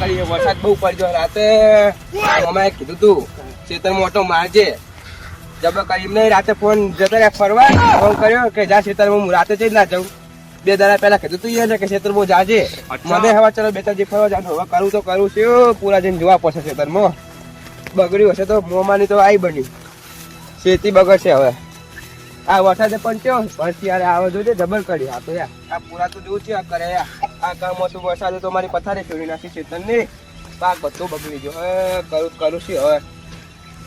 કરીએ વરસાદ બહુ પડ્યો રાતે. મમાએ કીધું તું ચેતન મોટો મારજે. જબ કરી નહીં રાતે ફોન જતા રહ્યા ફરવા. ફોન કર્યો કે જા ચેતન હું રાતે જઈ ના જાઉં. બે દાડા પહેલા કીધું તું યાર કે ખેતરમાં જાજે. મને હવે ચલો બે ત્રણ ફરવા જાનું હવે કરું તો કરું છું. પૂરા જઈને જોવા પડશે ખેતરમાં બગડ્યું હશે તો મોમાની તો આઈ બન્યું ખેતી બગડશે હવે. આ વરસાદે પણ કેવો પણ ત્યારે આવે જોજે જબર કરી. આ તો યાર આ પૂરા તો જોઉં છે આ કરે યાર આ કામ હતું, વરસાદ તો મારી પથારે ચોરી નાખી ખેતરની. પાક બધું બગડી ગયો. હવે કરું કરું છું હવે.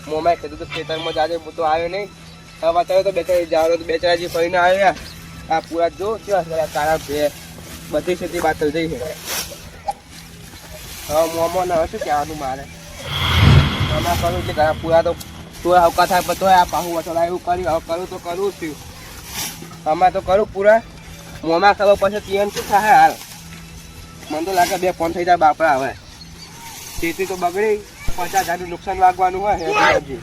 મોમાએ કીધું તો ખેતરમાં જાજે હું તો આવ્યો નહીં. હવે અત્યારે તો બેચારી જાવ તો બેચારાજી ફરીને આવ્યા. આ પૂરા જો કેવા તારા બે. બધી સ્થિતિ બાતલ થઈ છે હવે મોમો ને હવે શું કહેવાનું મારે. આમાં કરું છે તારા પૂરા તો, પૂરા અવકા થાય બધો આ પાહુ વસોડા એવું કર્યું, હવે કરું તો કરું છું. આમાં તો કરું પૂરા. મોમાં ખબર પછી તિયન શું થાય હાલ? મને તો લાગે બે ફોન થઈ જાય બાપડા હવે. ખેતી તો બગડી, પચાસ હજારનું નુકસાન વાગવાનું હોય હે હજી.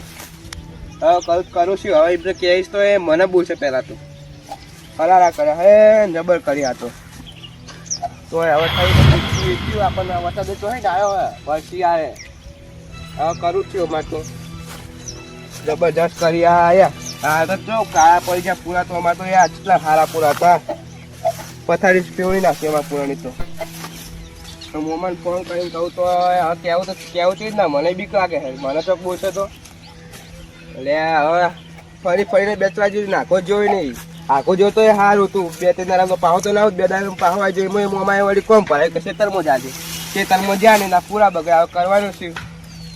હવે કરું છું, હવે એમને કહીશ તો એ મને બોલશે પહેલા તો. ફરારા કરે, હે, જબર કરી આ તો. તો હવે થઈ આપણને વરસાદ તો હે આવ્યો હે વરસી આવે. હવે કરું છું અમારે તો. જબરજસ્ત કરી આયા. આ તો જો કાળા પડી ગયા પૂરા તો અમારે તો યાર કેટલા સારા પૂરા હતા. પથારી પીવડી નાખી અમારા પૂરાની તો. તો મોમાન ફોન કરીને કહું તો હવે કેવું તો, કેવું છું? જ ના, મને બીક લાગે છે. મને તો પૂછે તો. એટલે હવે ફરી, ફરીને બેસવા જેવું નાખો જોઈ નહીં. આખો જોતો એ સારું હતું. બે, ત્રણ દાડા પાહો તો ના બે દાડા પાહો આવી જોઈએ મોય મોમાએ વળી કોમ પડે કે ખેતરમાં જાજે ખેતરમાં જ્યાં ને ના, પૂરા બગડે, હવે કરવાનું છે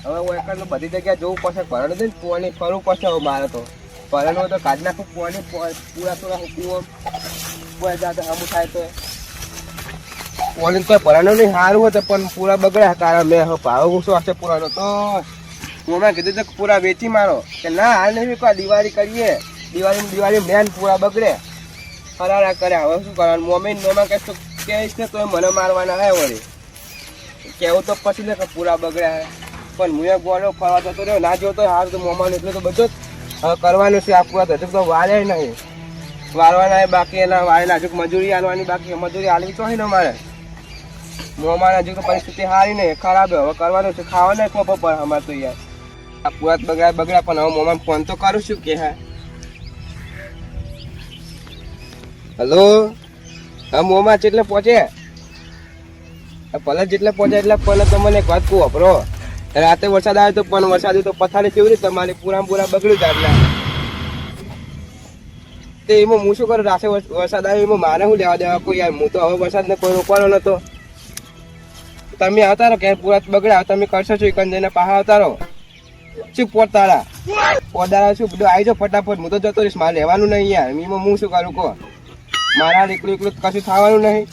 હવે હું બધી જગ્યાએ જોવું પડશે ભરણ દે ને પોણી ફરવું પડશે હવે મારે તો. ભરણ તો કાઢી નાખું, પોણી પૂરા થોડા હુકું કોઈ જાતે હમું થાય તો. પોણી કોઈ પરાનો નહીં, સારું હતું પણ પૂરા બગડ્યા કારણ મેં હવે ભાવ ગુસ્સો હશે પૂરાનો તો. મેં કીધું તો પૂરા વેચી મારો. કે ના, હાલ નહીં કોઈ દિવાળી કરીએ. દિવાળી દિવાળી મેન પૂરા બગડે. ફરારા કર્યા હવે શું કરવાનું? મોમે મોમાં કહે તો કહીશ ને તો મને મારવાના હે વળી. કેવું તો પછી ને પૂરા બગડ્યા પણ હું એક ગોળો ફરવા જતો રહ્યો, ના જોતો હાર તો મોમાનું એટલું તો બધું હવે કરવાનું છે આ પૂરા તો. હજુ તો વારે નહીં. વારવાના બાકી એના વારે હજુ મજૂરી આલવાની બાકી. મજૂરી આલવી તો હોય ને મારે મોમાં હજુ તો પરિસ્થિતિ સારી નહીં, ખરાબ હવે કરવાનું છે ખાવા નહીં ખબર પડે અમારે તો યાર. આ પૂરા તો બગડ્યા બગડ્યા પણ હવે મોમાં ફોન તો કરું છું કે હા. હલો? હા, મોમાં જેટલે પહોંચે. પલટ જેટલે પહોંચે એટલે પલટ તમને એક વાત કહું વાપરો રાતે વરસાદ આવ્યો તો પણ વરસાદ તો પથારી કેવી રીતે તમારી પૂરા પૂરા બગડ્યું જાય તે એમાં હું શું કરું? રાતે વરસાદ આવ્યો એમાં મારે શું લેવા દેવા? કોઈ યાર, હું તો હવે વરસાદને કોઈ રોકવાનો નતો. તમે આવતા રહો કે પૂરા બગડ્યા. તમે કરશો છો એકન જઈને પાહા આવતા રહો શું પોત તારા શું? બધું આવી જાઓ ફટાફટ. હું તો જતો રહીશ. મારે લેવાનું નહીં યાર. મીમાં હું શું કરું, કહો? મારા એકલું એકલું કશું થવાનું નહીં.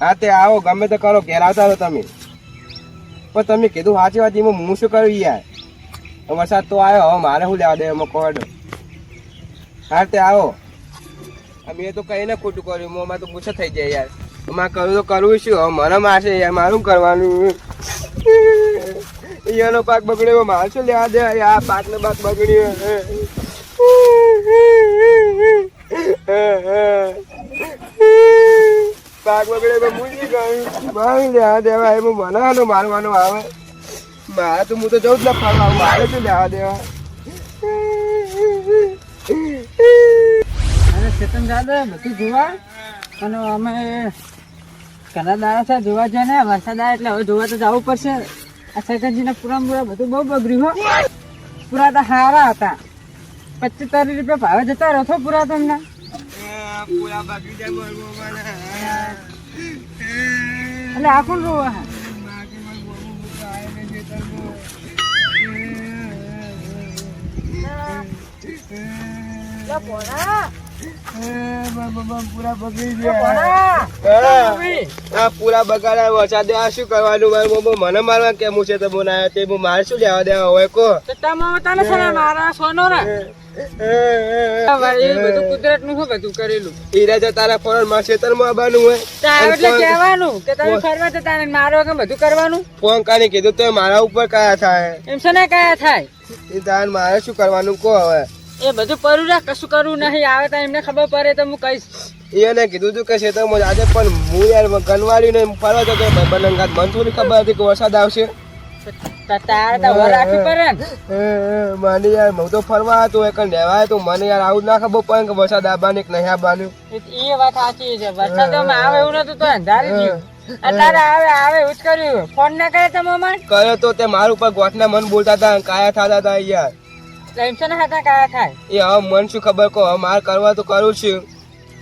હા તે આવો, ગમે તો કરો, ઘેર આવતા રહો તમે. પણ તમે કીધું સાચી વાત, એમાં હું શું કરું યાર? વરસાદ તો આવ્યો, હવે મારે શું લેવા દે એમાં કોડ? હા તે આવો. અમે તો કઈ ને ખોટું કર્યું. મોમાં તો ગુસ્સો થઈ જાય યાર. અમારે કરવું તો કરવું શું? મને મારશે યાર, મારું કરવાનું? અહીંયાનો પાક બગડ્યો માર શું લેવા દે આ પાક ને પાક બગડ્યો પાક બગડે મૂકી ગયું મારે લેવા દેવા? એમ મને મારવાનું આવે. મારે તો હું તો જઉં જ ના ફરવા. મારે શું લેવા દેવા? અરે ચેતન દાદા નથી જોવા? અને અમે ઘણા દાડા છે જોવા જાય ને વરસાદ આવે એટલે હવે જોવા તો જવું પડશે. આ સેકન્ડજીના પૂરા બધું બહુ બગડ્યું હો. પૂરા તો સારા હતા. પચીસ રૂપિયા ભાવે જતા રહો છો પૂરા તમને એટલે આ કોણ રોવા? ભોળા, પૂરા બગડી લે પૂરા બગાડા વરસાદે આ શું કરવાનું મારે મોમો મને મારવા કેમ છે તો બોલાયો તે હું મારે શું લેવા દેવા હોય કો? તને છે મારા સોનો રે. બધું કુદરતનું શું બધું કરેલું? હીરા તારા ફોનમાં ખેતરમાં આવવાનું હોય. એટલે કહેવાનું કે તમે ફરવા જતા ને મારો કે બધું કરવાનું? ફોન કીધું તો મારા ઉપર કયા થાય? એમ છે ને કયા થાય? એ તાર મારે શું કરવાનું કો હવે? એ બધું પરું રાખ કશું કરવું નહીં. આવે તો એમને ખબર પડે તો હું કહીશ. એને કીધું તું કે ખેતરમાં આજે પણ હું યાર ગનવાડી ને ફરવા જતો બંધ મને થોડી ખબર હતી કે વરસાદ આવશે. તારે તો રાખવી પડે મને યાર હું તો ફરવા હતો એક રહેવાય તો મને યાર આવું જ ના ખબર પડે કે વરસાદ આવવાનું કે નહીં આવવાનું એ વાત સાચી છે. વરસાદમાં આવે એવું નતું તો અંધારી ગયું અત્યારે આવે આવે એવું જ કર્યું. ફોન ના તમે કર્યો તો તે મારા પર ગોઠના મન બોલતા હતા કાયા થતા હતા યાર. ટેન્શન હતા કયા થાય? એ હવે મન શું ખબર કહો હવે મારે કરવા તો કરું છું.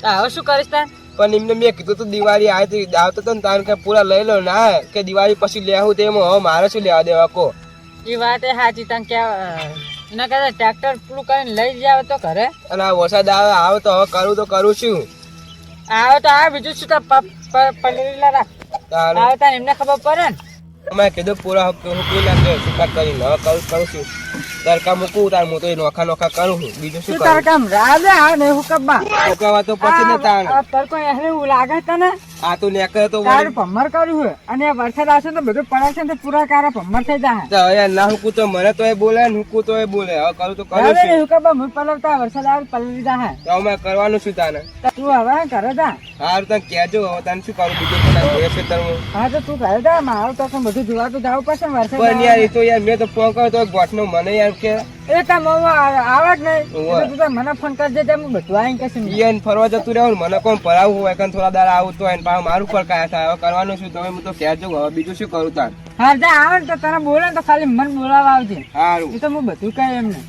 હા હવે શું કરીશ તાર? પણ એમને મેં કીધું તું દિવાળી આવી હતી આવતો તો ને તારે કે પૂરા લઈ લો ના કે દિવાળી પછી લેવું તેમ હવે મારે શું લેવા દેવા કહો. એ વાત એ સાચી તને કે એના કરતા ટ્રેક્ટર પૂરું કરીને લઈ જાવ તો ઘરે. અને આ વરસાદ આવે આવે તો હવે કરું તો કરું છું. આવે તો આ બીજું શું તો પલરેલા રાખ. આવે તાર એમને ખબર પડે ને. અમે કીધું પૂરા હૂકવી નાખે સુકાત કરીને હવે કરું કરું છું. તડકા મૂકું તાર હું તો એ નોખા નોખા કરું છું. બીજું શું શું તારે કરું? કામ રાજ ને હું કબ્બા સુકાવા તો પછી ને તાણ. તડકો એને હું લાગે તને? આ તો નેકળે તો તાર ભમર કર્યું હે અને વરસાદ આવશે તો બધું પડે છે ને તો પૂરા કારા ભમર થઈ જાય તો હવે ના હુકું તો મને તો એ બોલે ને હુકું તો એ બોલે. હવે કરું તો કરું છું. હું કબ્બા હું પલવતા વરસાદ આવે પલવી જાય તો અમે કરવાનું શું તાને? તું હવે ઘરે જા. હારું તને કહેજો હવે તને શું કરું? બીજું ઘરે છે તને હા. તો તું ઘરે જા મારું તો બધું જોવા તો જવું પડશે વરસાદ પણ યાર એ તો યાર મેં તો ફોન કર્યો તો ગોઠનો મને યાર કે? એ તાર મમ્મા આવે જ નહીં. તું તાર મને ફોન કરજે તે બધું આવીને કશું. ઈયન ફરવા જતું રહેવું મને કોણ ભરાવું હોય? કે થોડા દાડા આવું તો એને પાછું મારું પર કાયા થાય. હવે કરવાનું શું? તમે હું તો હવે બીજું શું કરું તાર? હા જા આવે ને તો તને બોલે ને તો ખાલી મન બોલાવા આવજે. સારું એ તો હું બધું કહે એમને.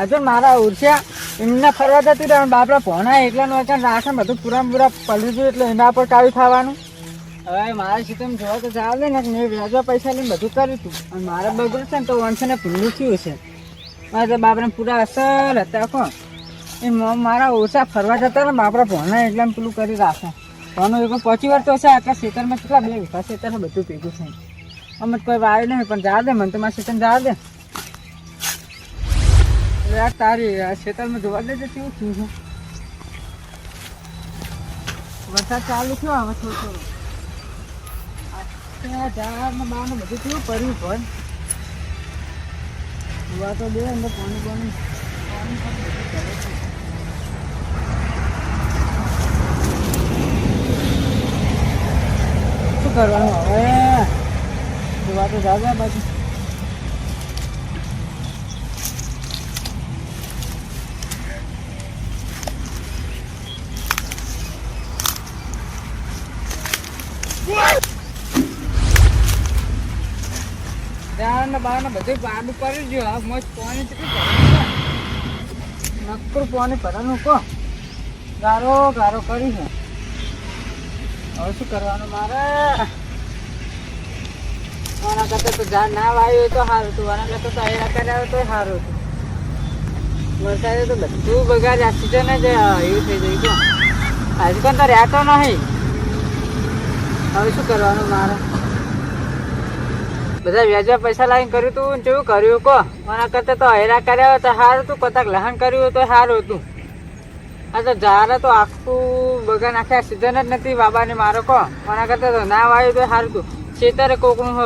હજુ મારા ઉર્સ્યા એમને ફરવા જતી રહે બાપડા ભોણા એકલા નો રાખે બધું પૂરા પૂરા પલરી ગયું એટલે એના પર કાવી થવાનું હવે મારા સિસ્ટમ જોવા તો ચાલે ને મેં વ્યાજવા પૈસા લઈને બધું કર્યું હતું. અને મારા બગડશે છે ને તો વંશ ને ભૂલું થયું છે મારા તો બાપને પૂરા અસર હતા કો એ મારા ઓછા ફરવા જતા ને બાપરા ભોણા એટલે પેલું કરી રાખે. ભોનું એક પહોંચી વાર તો છે આટલા ખેતરમાં કેટલા બે વીઘા ખેતર બધું ભેગું છે અમે કોઈ વાવ્યું નહીં, પણ જા દે મને તો મારા ખેતર જા દે. યાર, તારી ખેતરમાં જોવા દેજે કેવું થયું છે? વરસાદ ચાલુ થયો હવે થોડો થોડો. ને બધું કેવું પડ્યું પણ જોવા તો અંદર પાણી પાણી પાણી. શું કરવાનું હવે? જોવા તો જાગે બાજુ ત્યાં ને બહાર બધું બાબુ કરી ગયો આ મોજ પાણી છે નકરું પાણી કહો ગારો ગારો કરી છે. હવે શું કરવાનું મારે? આના કરતા તો ઝાડ ના વાવ્યું તો સારું હતું. આના કરતા તો આયરા કર્યા હોય તો સારું હતું. વરસાદે તો બધું બગાડ્યા સિઝન જ એવું થઈ ગયું છે આજકાલ તો રહેતો નહીં. હવે શું કરવાનું મારે? બધા વ્યાજવા પૈસા લાવીને કર્યું તું કેવું કર્યું? કો મારા કરતા તો હેરા કર્યા હોય તો સારું હતું કતાક લહન કર્યું તો સારું હતું. આ તો જારે તો આખું બગા નાખ્યા, સીઝન જ નથી બાબાને મારો કો મારા કરતા તો ના વાયું તો સારું હતું ખેતરે કોકનું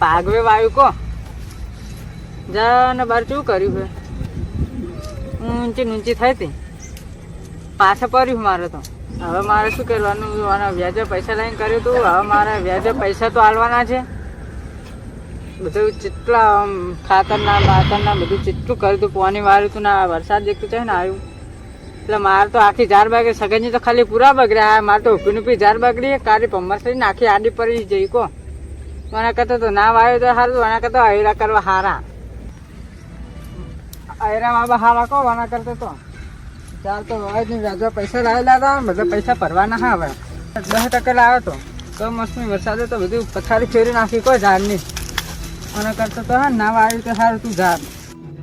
ભાગવે વાયું કો જા ને બાર શું કર્યું છે ઊંચી ઊંચી થઈ હતી. પાછા પડ્યું મારે તો. હવે મારે શું કરવાનું? વ્યાજે પૈસા લઈને કર્યું હતું હવે મારે વ્યાજે પૈસા તો આલવાના છે. બધું જેટલા આમ ખાતરના, બાતરના, બધું જેટલું કર્યું હતું. પોની વાળ્યું હતું ને આ વરસાદ જેટલું છે ને આવ્યું. એટલે મારે તો આખી ઝાડ બગડી, સગનજી તો ખાલી પૂરા બગડ્યા. મારે તો ઊભી ઊભી ઝાડ બગડી કાઢી પમ્મર થઈને આખી આડી પડી જઈ કો આના કરતા તો ના વાયો તો સારું આના કરતા હૈરા કરવા હારા. હૈરા બાબા હારા કહો આના કરતા તો? ચાર તો વાય નહીં વ્યાજવા પૈસા લાવેલા હતા, બધા પૈસા ભરવાના હા હવે દસ ટકા લાવ્યો તો. તો મસ્ત વરસાદે તો બધું પથારી ફેરી નાખી, કોઈ ઝાડની આના કરતો તો હા, ના વાવ્યું તો સારું, તું ધાર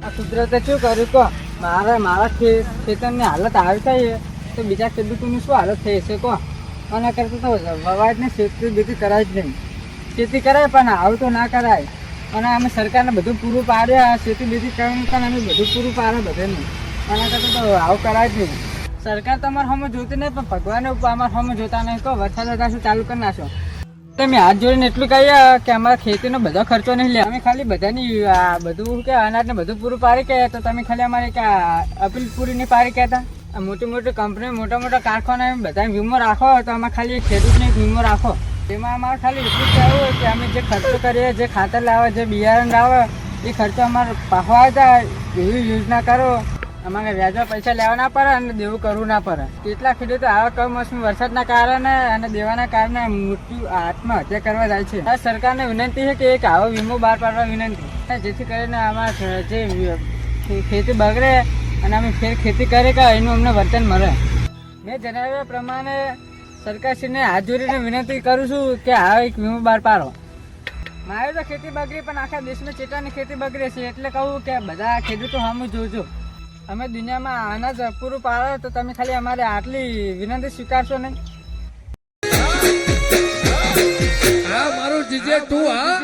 આ કુદરતે શું કર્યું કહો? મારે મારા ખેતરની હાલત આવી થઈ તો બીજા ખેડૂતોની શું હાલત થઈ હશે કહો? આના કરતાં તો વવાજને ખેતી બેતી કરાય જ નહીં. ખેતી કરાય પણ આવું તો ના કરાય. અને અમે સરકારને બધું પૂરું પાડ્યા ખેતી બેતી કરવાનું પણ અમે બધું પૂરું પાડે બધાને. અને કરતાં તો આવું કરાય જ નહીં. સરકાર તમારે હમ જોતી નહીં, પણ ભગવાન અમારે હમ જોતા નહીં. કહો, વરસાદ હતા ચાલુ કરી નાખો તમે હાથ જોડીને એટલું કહીએ કે અમારા ખેતીનો બધો ખર્ચો નહીં લે. અમે ખાલી બધાની બધું કે અનાજને બધું પૂરું પાડી કે તો તમે ખાલી અમારે કે અપીલ પૂરી નહીં પાડી કહેતા? મોટી મોટી કંપની મોટા મોટા કારખાના બધા વીમો રાખો, તો અમે ખાલી ખેડૂતને વીમો રાખો. એમાં અમારે ખાલી એટલું કહેવું કે અમે જે ખર્ચો કરીએ, જે ખાતર લાવે, જે બિયારણ લાવે, એ ખર્ચો અમારે પાહવા જાય. એવી યોજના કરો. અમારે વ્યાજમાં પૈસા લેવા ના પડે અને દેવું કરવું ના પડે. કેટલા ખેડૂતો આવા કમોસમી વરસાદના કારણે અને દેવાના કારણે મૃત્યુ, આત્મહત્યા કરવા જાય છે. આ સરકારને વિનંતી છે કે એક આવો વીમો બહાર પાડવા વિનંતી. જેથી કરીને અમારા જે ખેતી બગડે અને અમે ફેર ખેતી કરીએ કે એનું અમને વર્તન મળે. મેં જણાવ્યા પ્રમાણે સરકારશ્રીને હાથ વિનંતી કરું છું કે આ એક વીમો બહાર પાડો. મારે તો ખેતી બગડી, પણ આખા દેશમાં ચેટાની ખેતી બગડે છે. એટલે કહું કે બધા ખેડૂતો સામું જોજો. અમે દુનિયામાં અનાજ પૂરું પાડો તો તમે ખાલી અમારે આટલી વિનંતી સ્વીકારશો નહીં? હા મારું જીજે તું હા?